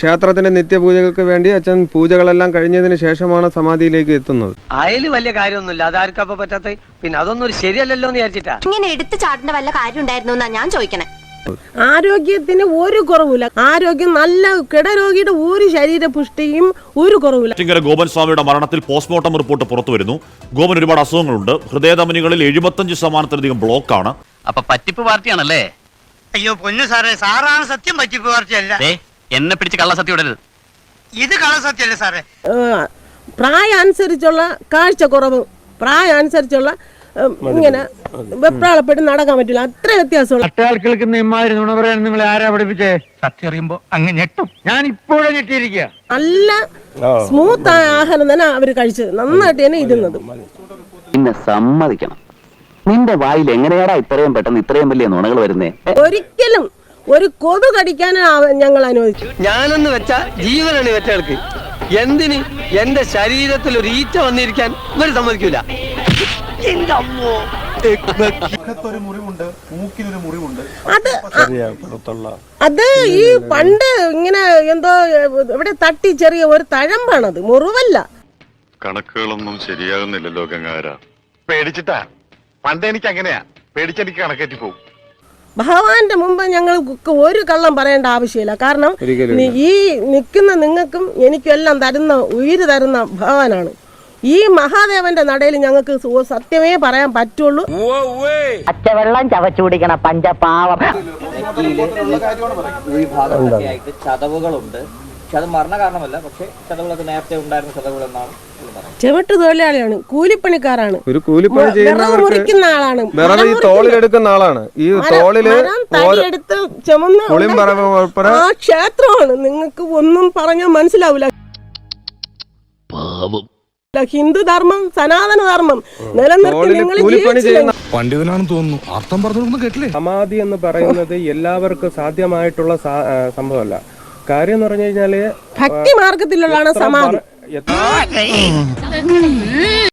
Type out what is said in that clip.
ക്ഷേത്രത്തിന്റെ നിത്യപൂജകൾക്ക് വേണ്ടി അച്ഛൻ പൂജകളെല്ലാം കഴിഞ്ഞതിന് ശേഷമാണ് സമാധിയിലേക്ക് എത്തുന്നത്. അയൽ വലിയ കാര്യമൊന്നുമില്ല. അതാർക്കും അപ്പൊ പറ്റാത്ത പിന്നെ അതൊന്നും ഒരു ശരിയല്ലല്ലോ എന്ന് വിചാരിച്ചിട്ടാ. ഇങ്ങനെ എടുത്തു ചാടേണ്ട വല്ല കാര്യം ഉണ്ടായിരുന്നു എന്നാ ഞാൻ ചോദിക്കണേ. ആരോഗ്യത്തിന് ഒരു കുറവില്ല ആരോഗ്യം നല്ല കിടരോഗിയുടെ ഒരു ശരീര പുഷ്ടിയും ഒരു കുറവില്ല ചിങ്കര ഗോപൻ സ്വാമിയുടെ മരണത്തിൽ പോസ്റ്റ്മോർട്ടം റിപ്പോർട്ട് പുറത്തു വരുന്നു ഗോപൻ ഒരുപാട് അസുഖങ്ങളുണ്ട്. ഹൃദയധമനികളിൽ എഴുപത്തഞ്ച് ശതമാനത്തിലധികം ആണ്. അപ്പൊ പറ്റിപ്പ് പാർട്ടിയാണല്ലേ? അയ്യോ പൊന്നു സാറേ സാറാണ് സത്യം പറ്റിപ്പ് പാർട്ടിയല്ല. എന്നെ പിടിച്ച് കള്ളസത്യം ഇടരുത്. ഇത് കള്ളസത്യല്ലേ സാറേ? പ്രായം അനുസരിച്ചുള്ള കാഴ്ചക്കുറവ് പ്രായം അനുസരിച്ചുള്ള ഇങ്ങനെ വെപ്രാളപ്പെട്ട് നടക്കാൻ പറ്റില്ല. അത്ര വ്യത്യാസമുള്ള മറ്റാൾക്കൾക്ക് ഇമാതിരി നുണ പറയാൻ നിങ്ങൾ ആരാ പഠിപ്പിച്ചേ? സത്യം അറിയുമ്പോ അങ്ങ് ഞെട്ടും. ഞാൻ ഇപ്പോഴേ ഞെട്ടിയിരിക്കുക നല്ല സ്മൂത്ത് ആയ ആഹാരം തന്നെ അവർ കഴിച്ചത് നന്നായിട്ട് തന്നെ ഇരുന്നത്. പിന്നെ സമ്മതിക്കണം. നിന്റെ വായിൽ എങ്ങനെയാടാ ഇത്രയും പെട്ടെന്ന് ഇത്രയും വലിയ നുണകൾ വരുന്നേ? ഒരിക്കലും ഒരു കൊതു കടിക്കാൻ ഞങ്ങൾ അനുവദിച്ചു ഞാനെന്ന് വെച്ച ജീവനാണ് വെറ്റകൾക്ക് എന്തിന് എന്റെ ശരീരത്തിൽ ഒരു ഈച്ച വന്നിരിക്കാൻ ഇവർ സമ്മതിക്കൂല? അത് അത് ഈ പണ്ട് ഇങ്ങനെ എന്തോ ഇവിടെ തട്ടി ചെറിയ ഒരു തഴമ്പാണത് മുറിവല്ല. കണക്കുകളൊന്നും ശരിയാകുന്നില്ല ലോകങ്ങാര പേടിച്ചിട്ടാ? പണ്ട് എനിക്ക് അങ്ങനെയാ പേടിച്ചെനിക്ക് കണക്കേറ്റി പോകും ഭഗവാന്റെ മുമ്പ് ഞങ്ങൾക്ക് ഒരു കള്ളം പറയേണ്ട ആവശ്യമില്ല. കാരണം ഈ നിൽക്കുന്ന നിങ്ങൾക്കും എനിക്കും എല്ലാം തരുന്ന ഉയിര് തരുന്ന ഭഗവാനാണ്. ഈ മഹാദേവന്റെ നടയിൽ ഞങ്ങൾക്ക് സത്യമേ പറയാൻ പറ്റുള്ളൂ. പച്ചവെള്ളം ചവച്ചുപിടിക്കണ പഞ്ചപാവം. ചതവുകളുണ്ട്. പക്ഷെ അത് മരണ കാരണമല്ല. പക്ഷെ ചതവുകളൊക്കെ നേരത്തെ ഉണ്ടായിരുന്ന ചതവുകൾ എന്നാണ് ചെവിട്ട് തൊഴിലാളിയാണ്. കൂലിപ്പണിക്കാരാണ്. ഒരു കൂലിപ്പണി ചെയ്യുന്ന ചെയ്യുന്നവർക്ക് ആളാണ്. വിറക് ഈ തോളിൽ തോളിലെടുക്കുന്ന ആളാണ്. ഈ തോളിൽ തടിയെടുത്ത് ചുമന്ന് ആ ക്ഷേത്രമാണ്. നിങ്ങൾക്ക് ഒന്നും പറഞ്ഞാൽ മനസ്സിലാവില്ല. ഹിന്ദു ധർമ്മം സനാതന ധർമ്മം നിലനിർത്തി നിങ്ങൾ കൂലിപ്പണി ചെയ്യുന്ന പണ്ഡിതനാണെന്ന് തോന്നുന്നു. അർത്ഥം പറഞ്ഞു കേട്ടില്ലേ? സമാധി എന്ന് പറയുന്നത് എല്ലാവർക്കും സാധ്യമായിട്ടുള്ള സംഭവമല്ല. കാര്യം എന്ന് പറഞ്ഞു കഴിഞ്ഞാൽ ഭക്തി മാർഗത്തിലുള്ളതാണ് സമാധി.